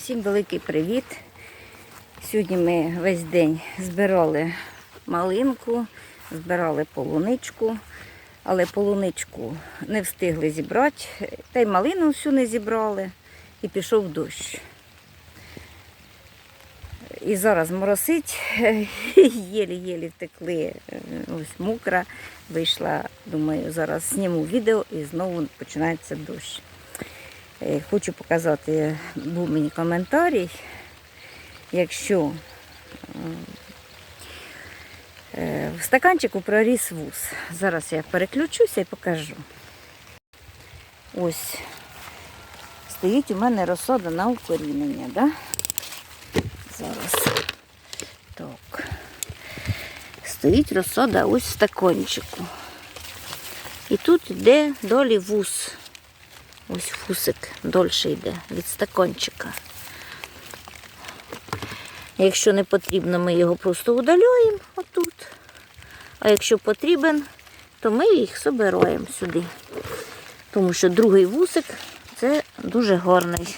Всім великий привіт. Сьогодні ми весь день збирали малинку, збирали полуничку, але полуничку не встигли зібрати, та й малину всю не зібрали і пішов дощ. І зараз моросить, єлі-єлі втекли, е, ось мокра вийшла. Думаю, зараз зніму відео і знову починається дощ. Е, Хочу показати, був мені коментарій. Якщо е, в стаканчику проріс вуз. Зараз я переключуся і покажу. Ось стоїть у мене розсода на укорінення. Да? Зараз. Так. Стоїть розсода ось в стаканчику. І тут йде долі вуз. Ось фусик дольше йде від стаканчика. Якщо не потрібно, ми його просто удаляємо отут. А якщо потрібен, то ми їх собираємо сюди. Тому що другий вусик це дуже гарний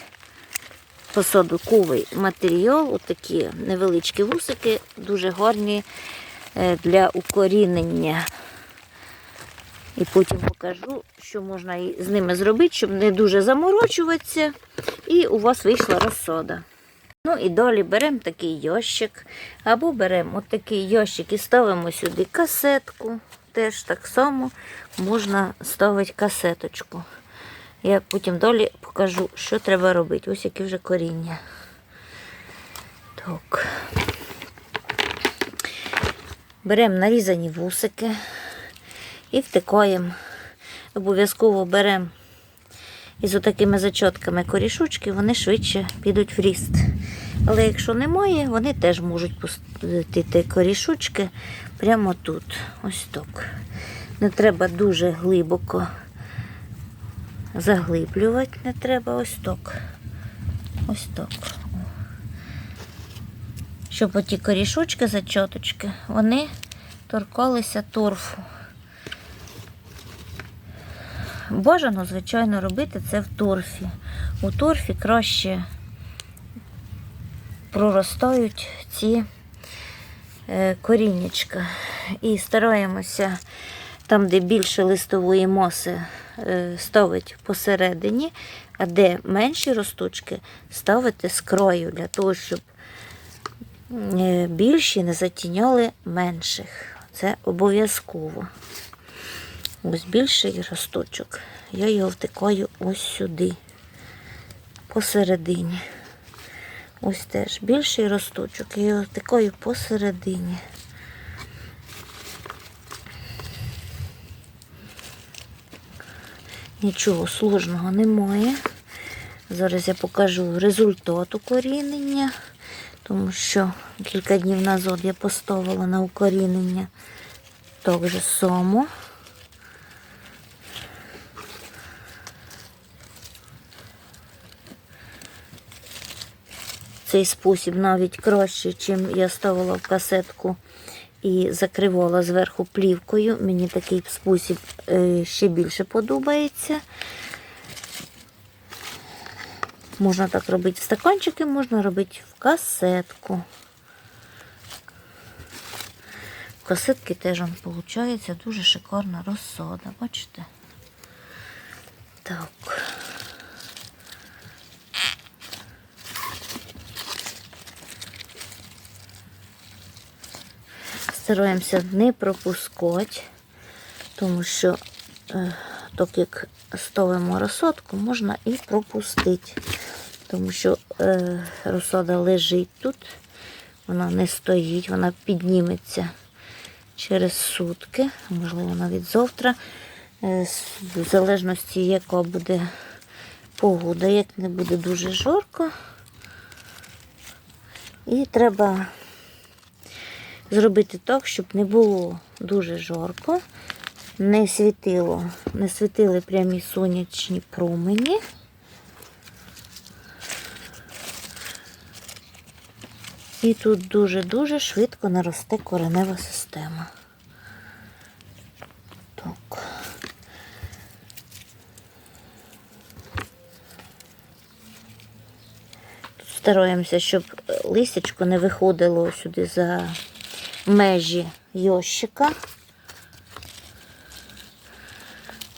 посадковий матеріал. Отакі невеличкі вусики, дуже гарні е, для укорінення. І потім покажу, що можна з ними зробити, щоб не дуже заморочуватися. І у вас вийшла розсода. Ну і далі беремо такий ящик. Або беремо от такий ящик і ставимо сюди касетку. Теж так само можна ставити касеточку. Я потім далі покажу, що треба робити. Ось які вже коріння. Так. Беремо нарізані вусики і втикаємо. Обов'язково беремо із отакими зачотками корішочки, вони швидше підуть в ріст. Але якщо немає, вони теж можуть пустити корішочки прямо тут. Ось так. Не треба дуже глибоко заглиблювати, не треба ось так. Ось так. Щоб оті корішочки, зачоточки, вони торкалися торфу. Бажано, звичайно, робити це в торфі. У торфі краще проростають ці е, коріннячка. І стараємося там, де більше листової маси, е, ставити посередині, а де менші росточки, ставити з краю, для того, щоб е, більші не затіняли менших. Це обов'язково. Ось більший росточок. Я його втикаю ось сюди, посередині. Ось теж більший росточок. Я його втикаю посередині. Нічого сложного немає. Зараз я покажу результат укорінення, тому що кілька днів назад я поставила на укорінення так же само. Цей спосіб навіть краще, чим я ставила в касетку і закривала зверху плівкою. Мені такий спосіб е, ще більше подобається. Можна так робити в стаканчики, можна робити в касетку. В касетки теж виходить дуже шикарна розсода, бачите? Так. Стараємося не пропускати, тому що, е, так як ставимо розсадку, можна і пропустити, тому що е, розсада лежить тут, вона не стоїть, вона підніметься через сутки, можливо, навіть завтра, е, в залежності, яка буде погода, як не буде дуже жарко. І треба зробити так, щоб не було дуже жарко, не світило, не світили прямі сонячні промені. І тут дуже-дуже швидко наросте коренева система. Так. Тут Стараємося, щоб листячко не виходило сюди за межі йощика.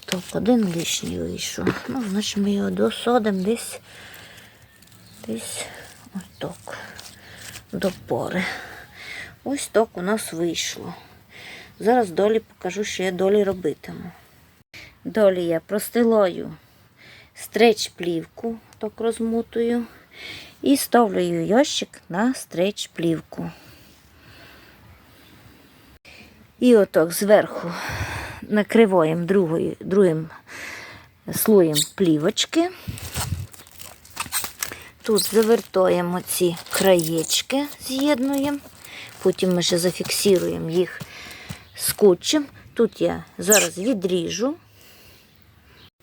Так, один лишній вийшов. Ну, значить ми його досадимо десь, десь ось так, до пори. Ось так у нас вийшло. Зараз долі покажу, що я долі робитиму. Долі я простилаю стреч плівку, так розмотую, і ставлю ящик на стреч плівку. І отак зверху накриваємо другою, другим слоєм плівочки. Тут завертаємо ці краєчки, з'єднуємо. Потім ми ще зафіксуємо їх скотчем. Тут я зараз відріжу.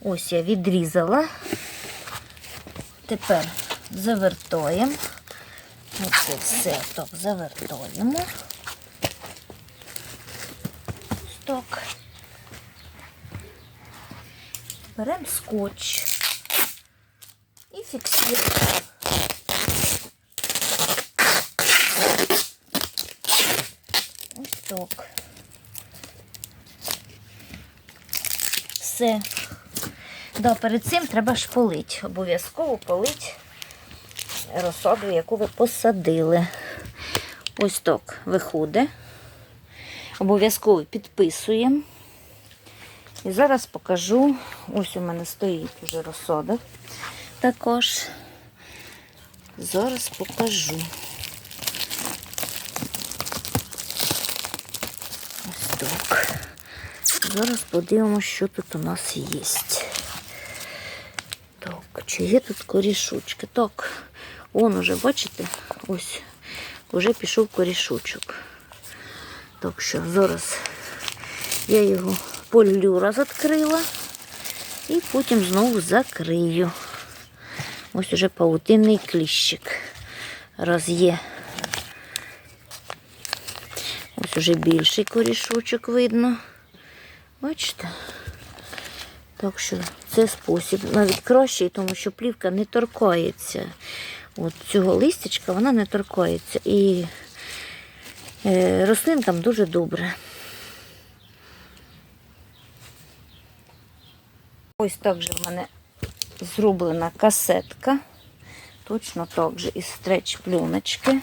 Ось я відрізала. Тепер завертаємо. Оце все так завертаємо. Так. Беремо скотч і фіксуємо. Ось так. Все. Да, перед цим треба ж полити. Обов'язково полить розсаду, яку ви посадили. Ось так виходить. Обов'язково підписуємо. І зараз покажу. Ось у мене стоїть вже розсада. Також. Зараз покажу. Ось так. Зараз подивимося, що тут у нас є. Так, чи є тут корішочки? Так, он уже, бачите, ось, вже пішов корішочок. Так що зараз я його полю раз відкрила і потім знову закрию. Ось уже паутинний кліщик. Раз є. Ось уже більший корішочок видно. Бачите? Так що це спосіб навіть кращий, тому що плівка не торкається. От цього листячка вона не торкається. І рослинкам дуже добре. Ось так же в мене зроблена касетка. Точно так же із стреч плюночки.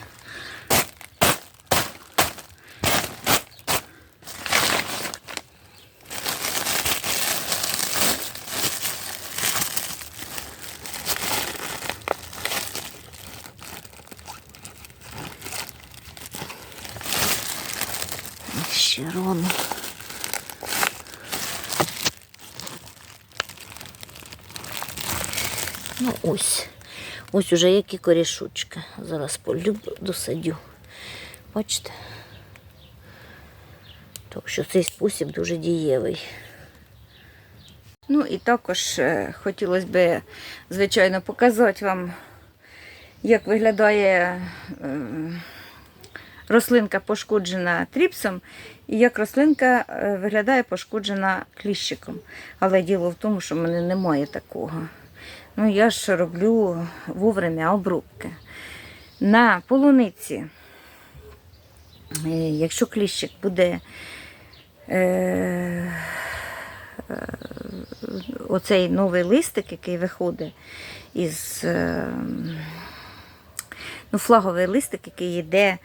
Ще рано. Ну ось. Ось уже які корішочки. Зараз полю досадю. Бачите? Так що цей спосіб дуже дієвий. Ну і також е, хотілося б, звичайно, показати вам, як виглядає е, рослинка пошкоджена тріпсом, і як рослинка е, виглядає пошкоджена кліщиком. Але діло в тому, що в мене немає такого. Ну, я ж роблю вовремя обробки. На полуниці, е, якщо кліщик буде е, оцей новий листик, який виходить із е, ну, флаговий листик, який йде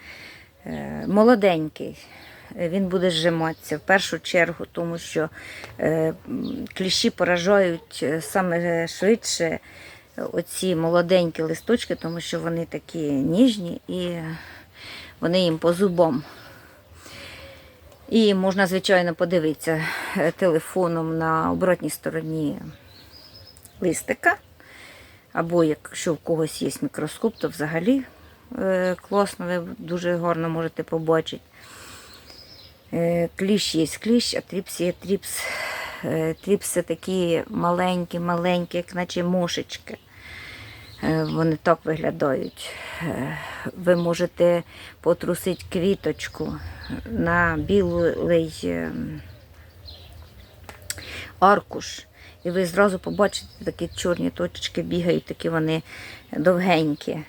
е, молоденький. Е, Він буде зжиматися в першу чергу, тому що е, кліщі поражають е, саме швидше оці молоденькі листочки, тому що вони такі ніжні і вони їм по зубам. І можна, звичайно, подивитися телефоном на оборотній стороні листика. Або якщо в когось є мікроскоп, то взагалі класно, ви дуже гарно можете побачити. Е, Кліщ є кліщ, а тріпс є тріпс. Е, Тріпси такі маленькі-маленькі, як наче мошечки. Е, Вони так виглядають. Ви можете потрусити квіточку на білий аркуш. І ви зразу побачите такі чорні точечки бігають, такі вони довгенькі.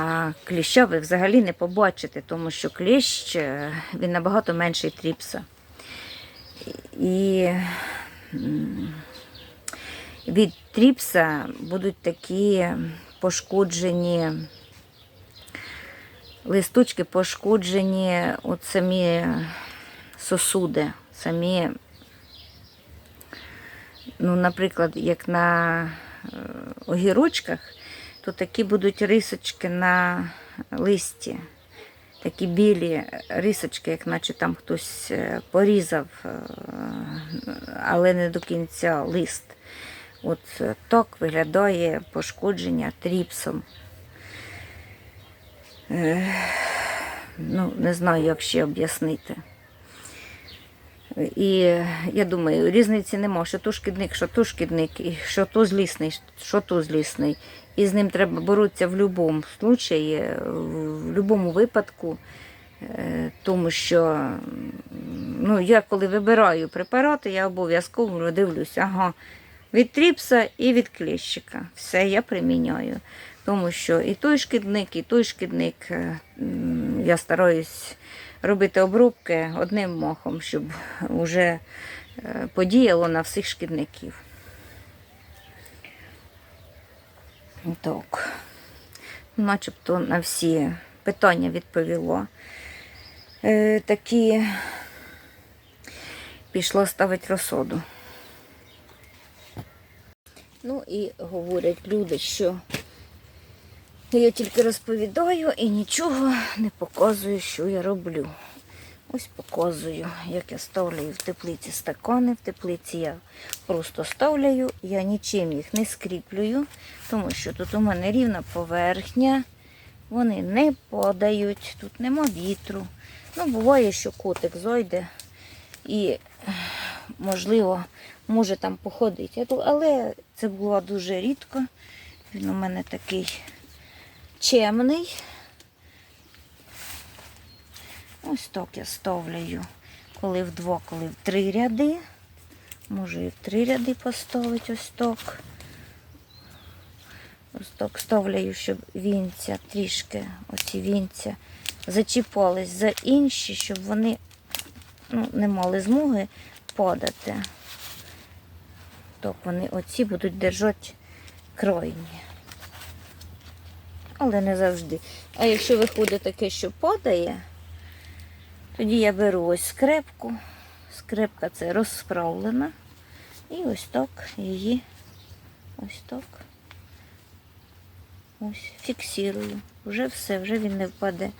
А кліща ви взагалі не побачите, тому що кліщ е, він набагато менший тріпса. І від тріпса будуть такі пошкоджені листочки, пошкоджені от самі сосуди, самі, ну, наприклад, як на е, огірочках, то такі будуть рисочки на листі. Такі білі рисочки, як наче там хтось е, порізав, е, але не до кінця лист. От е, так виглядає пошкодження тріпсом. Ну, не знаю, як ще об'яснити. І я думаю, різниці нема, що то шкідник, що то шкідник, і що то злісний, що то злісний. І з ним треба боротися в будь-якому випадку, в будь-якому випадку. Е, Тому що ну, я коли вибираю препарати, я обов'язково дивлюся, ага, від тріпса і від кліщика. Все я приміняю. Тому що і той шкідник, і той шкідник. е, Я стараюсь робити обробки одним махом, щоб вже е, подіяло на всіх шкідників. Так. Начебто на всі питання відповіло. Е, такі пішло ставити розсоду. Ну і говорять люди, що я тільки розповідаю і нічого не показую, що я роблю. Ось показую, як я ставляю в теплиці стакани. В теплиці я просто ставляю, я нічим їх не скріплюю, тому що тут у мене рівна поверхня, вони не падають, тут нема вітру. Ну, буває, що котик зайде і, можливо, може там походити. Але це було дуже рідко. Він у мене такий чемний. Ось так я ставляю. Коли в два, коли в три ряди. Можу і в три ряди поставити ось так. Ось так ставляю, щоб вінця трішки, оці вінця, зачіпались за інші, щоб вони ну, не мали змоги падати. Так, вони оці будуть держати крайні. Але не завжди. А якщо виходить таке, що падає, тоді я беру ось скрепку. Скрепка це розправлена. І ось так її ось так. Ось фіксирую. Вже все, вже він не впаде.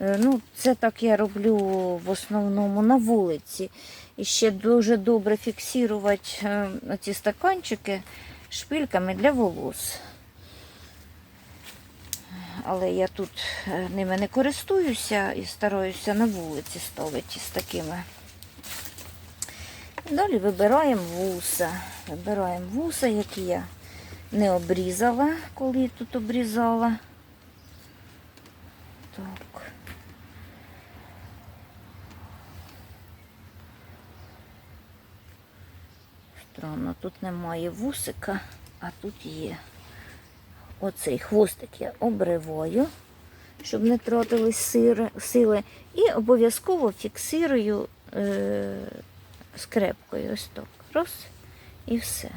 Е, Ну, це так я роблю в основному на вулиці. І ще дуже добре фіксувати е, ці стаканчики шпильками для волос. Але я тут е, ними не користуюся і стараюся на вулиці ставити з такими. Далі вибираємо вуса. Вибираємо вуса, які я не обрізала, коли тут обрізала. Так. Странно, тут немає вусика, а тут є. Оцей хвостик я обриваю, щоб не тратились сири- сили. І обов'язково фіксирую е, скрепкою. Ось так. Раз і все.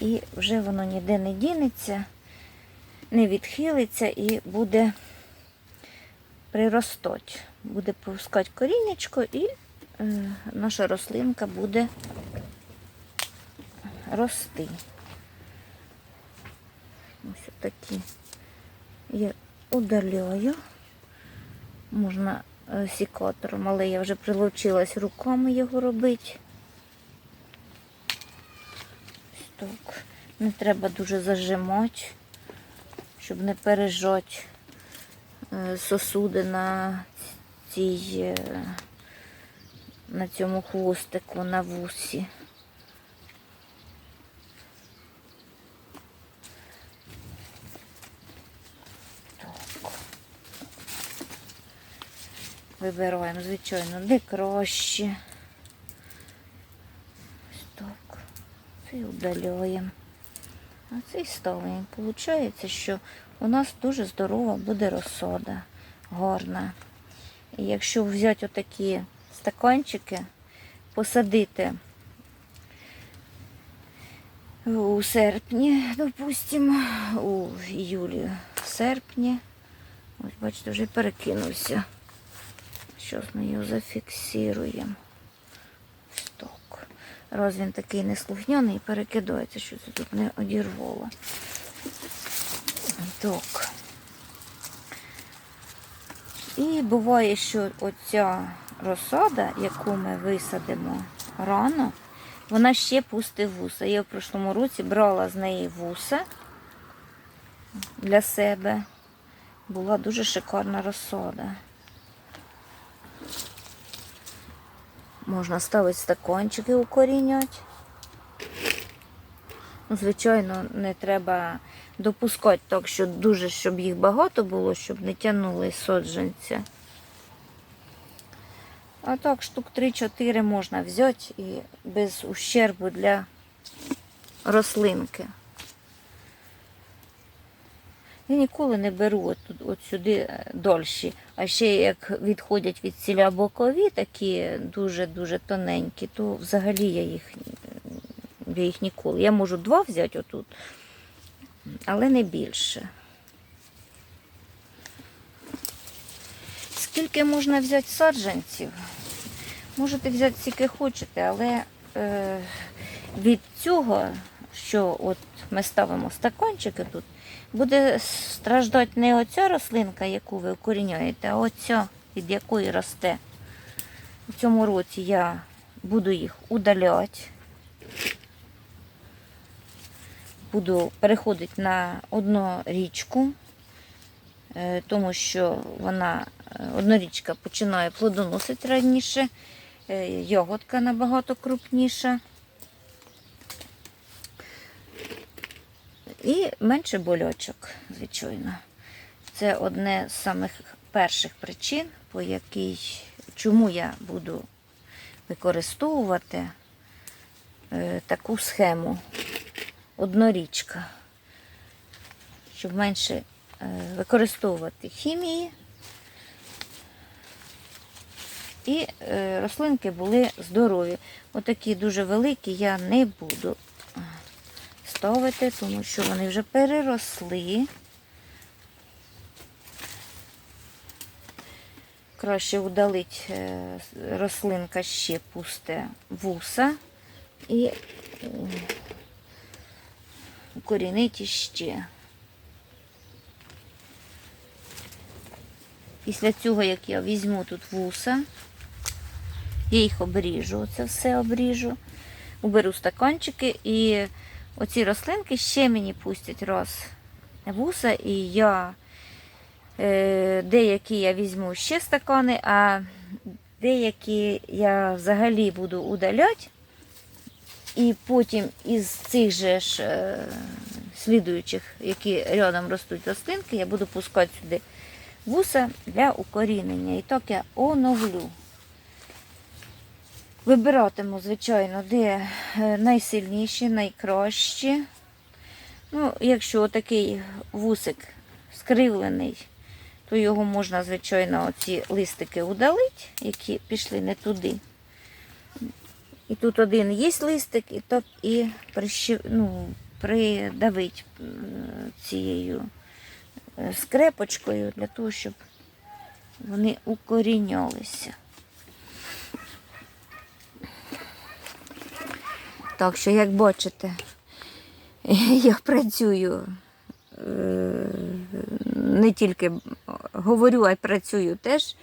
І вже воно ніде не дінеться, не відхилиться і буде приростати. Буде пускати корінечко і е, наша рослинка буде рости. Ось такі я удаляю. Можна е, сікатором, але я вже прилучилась руками його робити. Ось так. Не треба дуже зажимати, щоб не пережати е, сосуди на цій, е, на цьому хвостику, на вусі. Так. Вибираємо, звичайно, де краще. Ось так. Цей удаляємо. А цей ставимо. Получається, що у нас дуже здорова буде розсода, гарна. І якщо взяти отакі стаканчики, посадити у серпні, допустимо, у іюлі, серпні. Ось, бачите, вже перекинувся. Щось ми його зафіксуємо. Так. Раз він такий неслухняний, перекидається, що це тут не одірвало. Так. І буває, що оця розсада, яку ми висадимо рано, вона ще пустить вуса. Я в прошлому році брала з неї вуса для себе. Була дуже шикарна розсада. Можна ставити стаканчики укорінять. Ну, звичайно, не треба допускати так, що дуже, щоб їх багато було, щоб не тягнули соджанця. А так, штук 3-4 можна взяти і без ущербу для рослинки. Я ніколи не беру от, от сюди е, дольші. А ще як відходять від ціля бокові, такі дуже-дуже тоненькі, то взагалі я їх, я їх ніколи. Я можу два взяти отут, але не більше. Скільки можна взяти саджанців? Можете взяти скільки хочете, але е, від цього, що от ми ставимо стаканчики тут, буде страждати не оця рослинка, яку ви укоріняєте, а оця, від якої росте. У цьому році я буду їх удаляти. Буду переходити на одну річку, е, тому що вона е, однорічка починає плодоносити раніше, е, ягодка набагато крупніша. І менше болячок, звичайно. Це одне з самих перших причин, по якій, чому я буду використовувати е, таку схему однорічка, щоб менше е, використовувати хімії. І е, рослинки були здорові. Отакі дуже великі я не буду ставити, тому що вони вже переросли. Краще удалить е, рослинка ще пусте вуса і е, укорінить іще. Після цього, як я візьму тут вуса, я їх обріжу, це все обріжу, уберу стаканчики і оці рослинки ще мені пустять раз вуса, і я е, деякі я візьму ще стакани, а деякі я взагалі буду удаляти. І потім із цих же ж е, слідуючих, які рядом ростуть рослинки, я буду пускати сюди вуса для укорінення. І так я оновлю. Вибиратиму, звичайно, де е, найсильніші, найкращі. Ну, якщо такий вусик скривлений, то його можна, звичайно, оці листики удалити, які пішли не туди. І тут один є листик, і так і прищив, ну, придавить цією е, скрепочкою для того, щоб вони укорінялися. Так що, як бачите, я працюю е, не тільки говорю, а й працюю теж.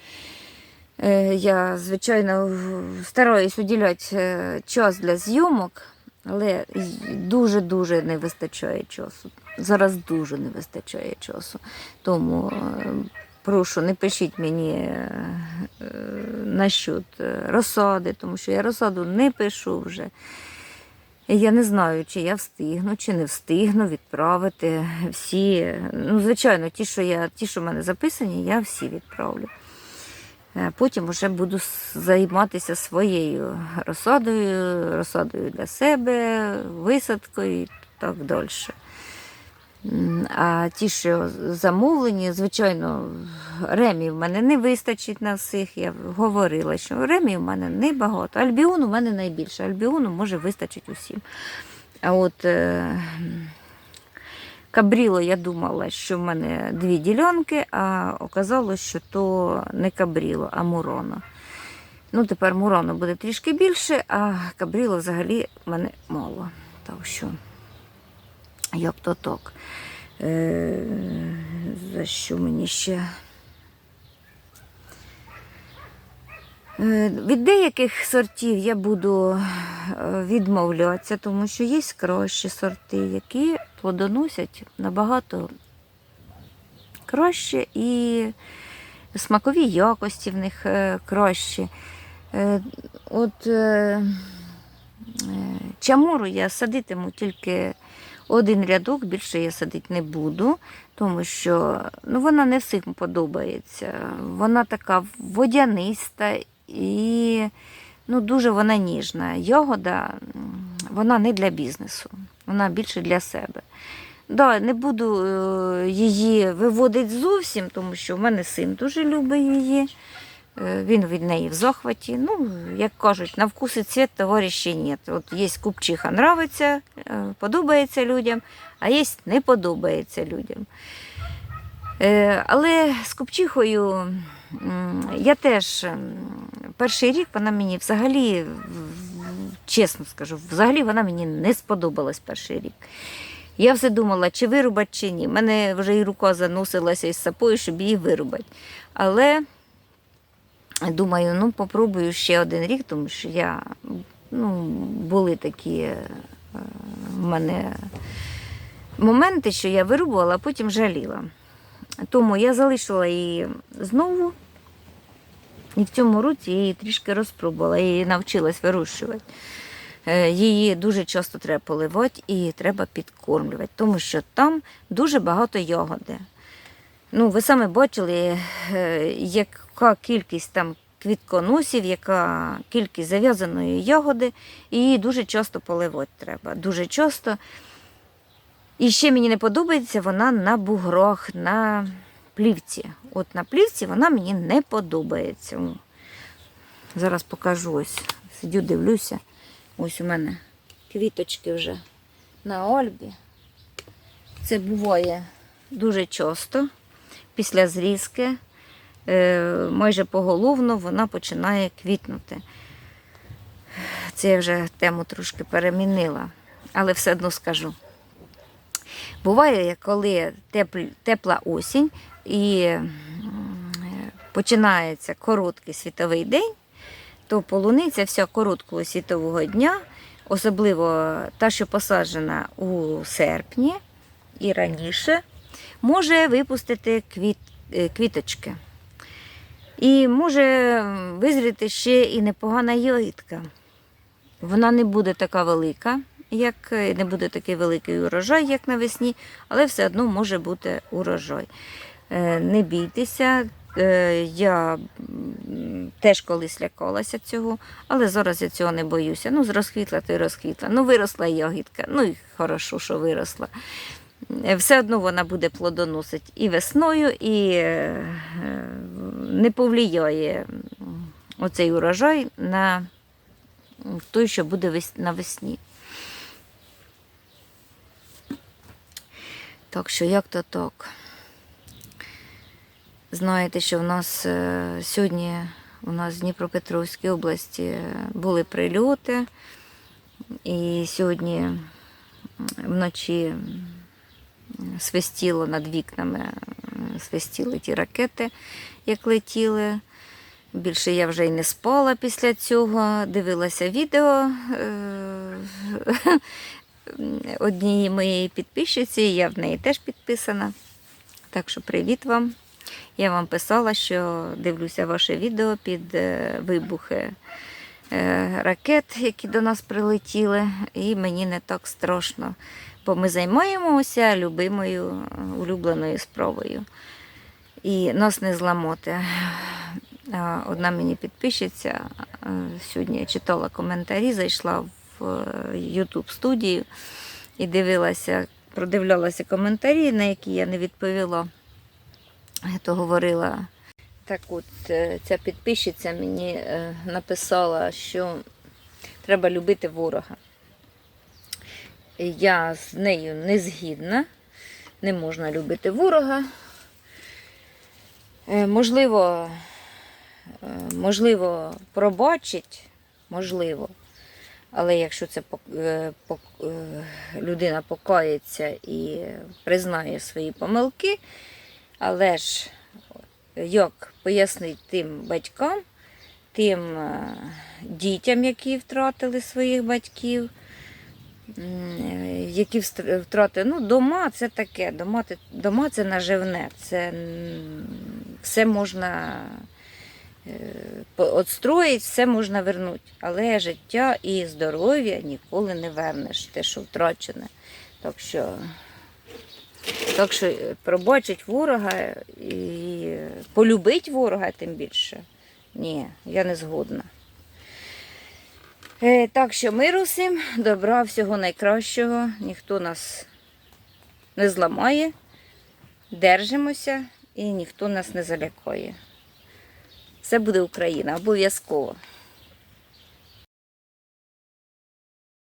Е, Я, звичайно, стараюсь уділяти е, час для зйомок, але дуже-дуже не вистачає часу. Зараз дуже не вистачає часу. Тому прошу, не пишіть мені насчет розсади, тому що я розсаду не пишу вже. Я не знаю, чи я встигну, чи не встигну відправити всі. Ну, звичайно, ті, що я, ті, що в мене записані, я всі відправлю. Е, Потім вже буду займатися своєю розсадою, розсадою для себе, висадкою і так далі. А ті, що замовлені, звичайно, ремів в мене не вистачить на всіх. Я говорила, що ремів в мене небагато. Альбіон у мене найбільше. Альбіону може вистачить усім. А от е, кабріло я думала, що в мене дві ділянки, а оказалось, що то не кабріло, а муроно. Ну, тепер муроно буде трішки більше, а кабріло взагалі в мене мало. Так що, як то так. Е, за що мені ще? Е, Від деяких сортів я буду е, відмовлятися, тому що є кращі сорти, які плодоносять набагато краще і смакові якості в них кращі. От чамуру я садитиму тільки один рядок, більше я садити не буду, тому що ну, вона не всім подобається. Вона така водяниста і ну, дуже вона ніжна. Ягода вона не для бізнесу, вона більше для себе. Да, не буду е, її виводити зовсім, тому що в мене син дуже любить її. Е, Він від неї в захваті. Ну, як кажуть, на вкус і цвіт товариші нет. От є купчиха нравиться, е, подобається людям, а є не подобається людям. Е, Але з купчихою я теж перший рік вона мені взагалі, чесно скажу, взагалі вона мені не сподобалась перший рік. Я все думала, чи вирубати, чи ні. У мене вже і рука заносилася із сапою, щоб її вирубати. Але думаю, ну попробую ще один рік, тому що я, ну, були такі е, в мене моменти, що я вирубувала, а потім жаліла. Тому я залишила її знову. І в цьому році її трішки розпробувала, я її навчилась вирощувати. Е, Її дуже часто треба поливати і треба підкормлювати, тому що там дуже багато ягоди. Ну, ви самі бачили, е, яка кількість там квітконосів, яка кількість зав'язаної ягоди, і її дуже часто поливати треба. Дуже часто. І ще мені не подобається вона на буграх, на плівці. От на плівці вона мені не подобається. Зараз покажу ось. Сидю, дивлюся. Ось у мене квіточки вже на Ольбі. Це буває дуже часто. Після зрізки, е, майже поголовно, вона починає квітнути. Це я вже тему трошки перемінила, але все одно скажу. Буває, коли тепла осінь і починається короткий світовий день, то полуниця вся короткого світового дня, особливо та, що посаджена у серпні і раніше, може випустити квіт, е, квіточки. І може визріти ще і непогана ягідка. Вона не буде така велика, як е, не буде такий великий урожай, як навесні, але все одно може бути урожай. Е, Не бійтеся, я теж колись лякалася цього, але зараз я цього не боюся. Ну, розквітла, то й розквітла. Ну, виросла ягідка, ну і хорошо, що виросла. Е, Все одно вона буде плодоносити і весною, і е, не повлияє оцей урожай на той, що буде вес- навесні. Так що як то так. Знаєте, що в нас е, сьогодні у нас в Дніпропетровській області були прильоти, і сьогодні вночі свистіло над вікнами, свистіли ті ракети, як летіли. Більше я вже й не спала після цього. Дивилася відео е, однієї моєї підписчиці, я в неї теж підписана. Так що привіт вам. Я вам писала, що дивлюся ваше відео під е, вибухи е, ракет, які до нас прилетіли, і мені не так страшно, бо ми займаємося любимою е, улюбленою справою. І нас не зламоти. Одна мені підписчиця е, сьогодні читала коментарі, зайшла в е, YouTube студію і дивилася продивлялася коментарі, на які я не відповіла, то говорила. Так от, е, ця підписчиця мені е, написала, що треба любити ворога. Я з нею не згідна, не можна любити ворога. Е, Можливо, е, можливо, пробачить, можливо. Але якщо це е, людина покається і признає свої помилки, але ж як пояснити тим батькам, тим дітям, які втратили своїх батьків, які встр- втратили, ну, дома це таке, дома, дома це наживне, це все можна е, отстроїть, все можна вернути. Але життя і здоров'я ніколи не вернеш, те, що втрачене. Так що, так що е, пробачить ворога і полюбить ворога тим більше. Ні, я не згодна. Е, так що миру всім, добра, всього найкращого. Ніхто нас не зламає, держимося і ніхто нас не залякає. Це буде Україна, обов'язково.